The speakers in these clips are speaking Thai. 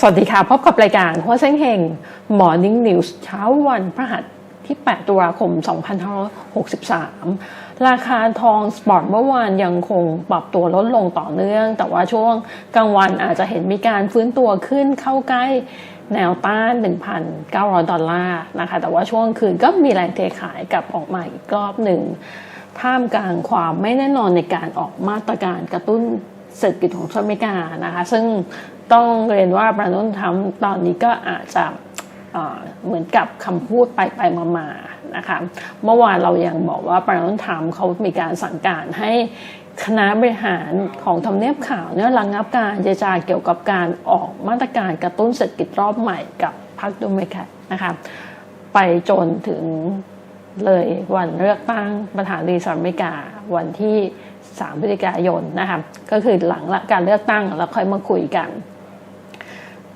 สวัสดีค่ะ พบกับรายการหัวเส้งเฮง Morning News เช้าวันพฤหัสที่ 8 ตุลาคม 2563 ราคาทองสปอร์ตเมื่อวานยังคงปรับตัวลดลงต่อเนื่อง แต่ว่าช่วงกลางวันอาจจะเห็นมีการฟื้นตัวขึ้นเข้าใกล้แนวต้าน 1,900 ดอลลาร์นะคะ แต่ว่าช่วงคืนก็มีแรงเทขายกลับออกมาอีกรอบหนึ่ง ท่ามกลางความไม่แน่นอนในการออกมาตรการกระตุ้น เศรษฐกิจของสหรัฐอเมริกานะคะ ซึ่งต้องเรียนว่าประธานาธิบดีทรัมป์ตอนนี้ก็อาจจะเหมือนกับคำพูดไปไปมามาๆนะคะ เมื่อวานเรายังบอกว่าประธานาธิบดีทรัมป์เขามีการสั่งการให้คณะบริหารของทำเนียบข่าวเนี่ยระงับการเจรจาเกี่ยวกับการออกมาตรการกระตุ้นเศรษฐกิจรอบใหม่กับพรรคดูเมแคนะคะไปจนถึงเลยวันเลือกตั้งประธานาธิบดีสหรัฐอเมริกาวันที่ 3พฤศจิกายนนะคะก็คือหลังการเลือกตั้งแล้วค่อยมาคุยกัน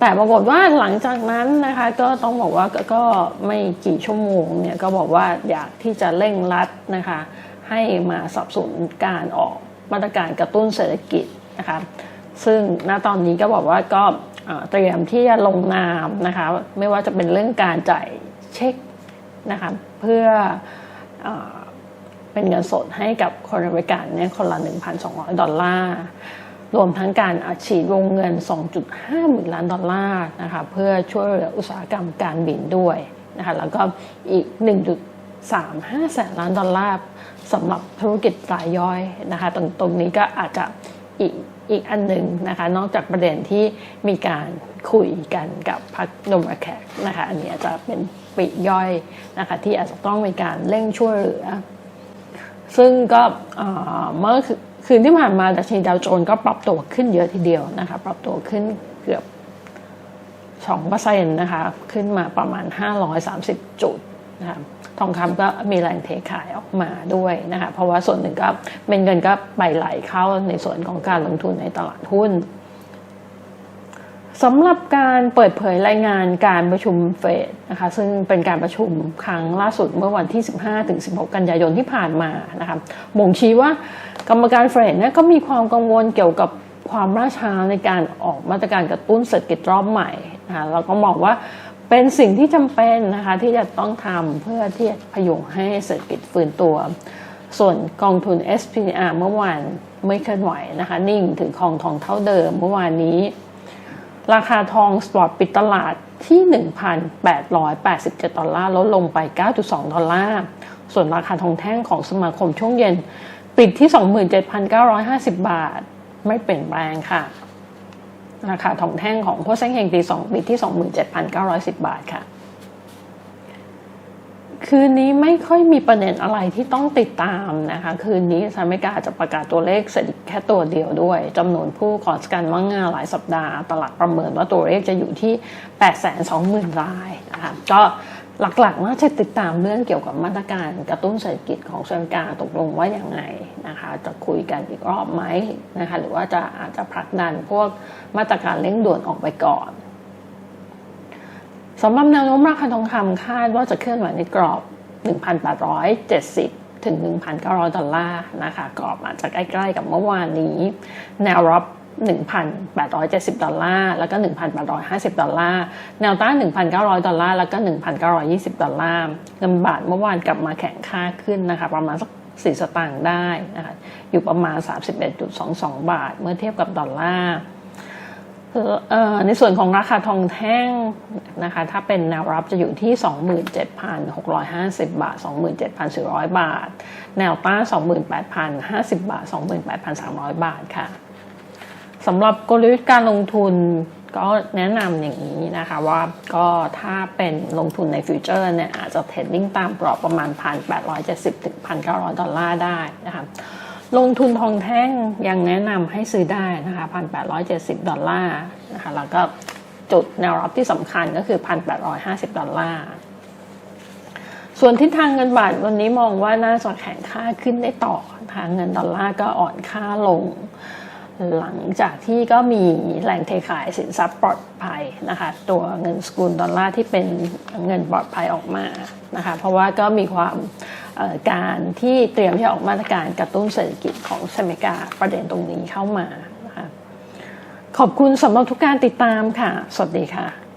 แต่ปรากฏว่าหลังจากนั้นนะคะก็ต้องบอกว่าก็ก็ไม่กี่ชั่วโมงเนี่ยก็บอกว่าอยากที่จะเร่งรัดนะคะให้มาสับสนการออกมาตรการกระตุ้นเศรษฐกิจนะคะซึ่งณตอนนี้ก็บอกว่าก็เตรียมที่จะลงนามนะคะไม่ว่าจะเป็นเรื่องการจ่ายเช็คนะคะเพื่ออ เป็นเงินสดให้กับคนอเมริกันเนี่ยคนละ 1,200 ดอลลาร์ รวมทั้งการอัดฉีดวงเงิน 2.5หมื่นล้านดอลลาร์นะคะเพื่อช่วยเหลืออุตสาหกรรมการบินด้วยนะคะแล้วก็อีก 1.35 แสนล้านดอลลาร์สำหรับธุรกิจรายย่อยนะคะตรงตรงนี้ก็อาจจะอีกอีกอันหนึ่งนะคะนอกจากประเด็นที่มีการคุยกันกับพรรคโดมแคกนะคะอันนี้จะเป็นปีย่อยนะคะที่อาจจะต้องมีการเร่งช่วยเหลือ ซึ่งก็เมื่อคืนที่ผ่านมาดัชนีดาวโจนส์ก็ปรับตัวขึ้นเยอะทีเดียวนะคะ ปรับตัวขึ้นเกือบ2%นะคะ ขึ้นมาประมาณ 530 จุดนะคะทองคำก็มีแรงเทขายออกมาด้วยนะคะ เพราะว่าส่วนหนึ่งก็เป็นเงินก็ไปไหลเข้าในส่วนของการลงทุนในตลาดหุ้น สำหรับการเปิดเผยรายงานการประชุมเฟดนะคะซึ่งเป็นการประชุมครั้งล่าสุดเมื่อวันที่ 15-16 กันยายนที่ผ่านมานะคะบ่งชี้ว่ากรรมการเฟดเนี่ยก็มีความกังวลเกี่ยวกับความล่าช้าในการออกมาตรการกระตุ้นเศรษฐกิจรอบใหม่นะคะแล้วก็มองว่าเป็นสิ่งที่จำเป็นนะคะที่จะต้องทำเพื่อที่จะพยุงให้เศรษฐกิจฟื้นตัว ส่วนกองทุน SPR เมื่อวานไม่เคลื่อนไหวนะคะนิ่งถือคองทองเท่าเดิมเมื่อวานนี้ ราคาทองสปอร์ตปิดตลาดที่ 1,887 ดอลลาร์ลดลงไป 9.2 ดอลลาร์ ส่วนราคาทองแท่งของสมาคมช่วงเย็น ปิดที่ 27,950 บาท ไม่เปลี่ยนแปลงค่ะ ราคาทองแท่งของพวกเส้นเฮงตี2ปิดที่ 27,910 บาทค่ะ คืนนี้ไม่ค่อยมีประเด็นอะไรที่ต้องติดตามนะคะ คืนนี้สหรัฐอเมริกาจะประกาศตัวเลขเศรษฐกิจแค่ตัวเดียวด้วยจำนวนผู้ขอสการว่างงานหลายสัปดาห์ ตลาดประเมินว่าตัวเลขจะอยู่ที่ 820,000 รายนะคะก็หลักๆน่าจะติดตามเรื่องเกี่ยวกับมาตรการกระตุ้นเศรษฐกิจของสหรัฐอเมริกาตกลงว่าอย่างไงนะคะ จะคุยกันอีกรอบไหมนะคะ หรือว่าจะอาจจะผลักดันพวกมาตรการเร่งด่วนออกไปก่อน สำหรับแนวโน้มราคาทองคำคาดว่าจะเคลื่อนไหวในกรอบ 1,870 ถึง 1,900 ดอลลาร์นะคะ กรอบอาจจะใกล้ๆกับเมื่อวานนี้ แนวรับ 1,870 ดอลลาร์ แล้วก็ 1,850 ดอลลาร์ แนวต้าน 1,900 ดอลลาร์ แล้วก็ 1,920 ดอลลาร์ เงินบาทเมื่อวานกลับมาแข็งค่าขึ้นนะคะ ประมาณสัก4สตางค์ได้นะคะ อยู่ประมาณ 31.22 บาท เมื่อเทียบกับดอลลาร์ ในส่วนของราคาทองแท่งนะคะถ้าเป็นแนวรับจะอยู่ที่ 27,650 บาท 27,400 บาท แนวต้าน28,050 บาท 28,300 บาทค่ะสำหรับกลยุทธ์การลงทุนก็แนะนำอย่างนี้นะคะว่าก็ถ้าเป็นลงทุนในฟิวเจอร์เนี่ยอาจจะเทรดดิ้งตามกรอบประมาณ 1,870ถึง1,900 ดอลลาร์ได้นะคะ ลงทุนทองแท่งยังแนะนำให้ซื้อได้นะคะ1,870ดอลลาร์นะคะแล้วก็จุดแนวรับที่สำคัญก็คือ1,850ดอลลาร์ส่วนทิศทางเงินบาทวันนี้มองว่าน่าจะแข็งค่าขึ้นได้ต่อทางเงินดอลลาร์ก็อ่อนค่าลง หลังจากที่ก็มีแหล่งเทขายสินทรัพย์ปลอดภัยนะคะตัวเงินสกุลดอลลาร์ที่เป็นเงินปลอดภัยออกมานะคะเพราะว่าก็มีความ การที่เตรียมที่จะออกมาตรการกระตุ้นเศรษฐกิจของสหรัฐอเมริกาประเด็นตรงนี้เข้ามาขอบคุณสำหรับทุกการติดตามค่ะ สวัสดีค่ะ